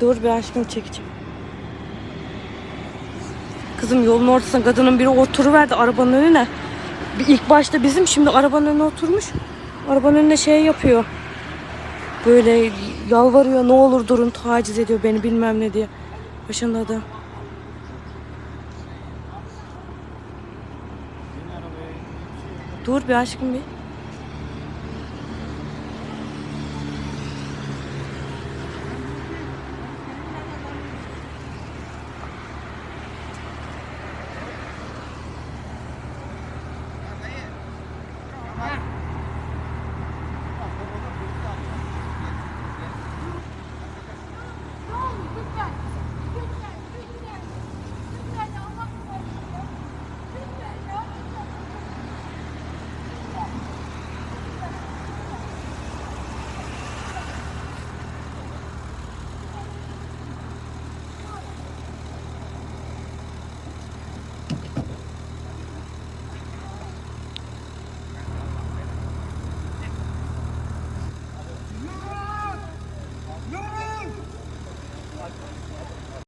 Dur bir aşkım çekeceğim. Kızım yolun ortasına kadının biri oturuverdi arabanın önüne. İlk başta bizim şimdi arabanın önüne oturmuş. Arabanın önüne şey yapıyor. Böyle yalvarıyor ne olur durun taciz ediyor beni bilmem ne diye. Başında da. Dur bir aşkım bir.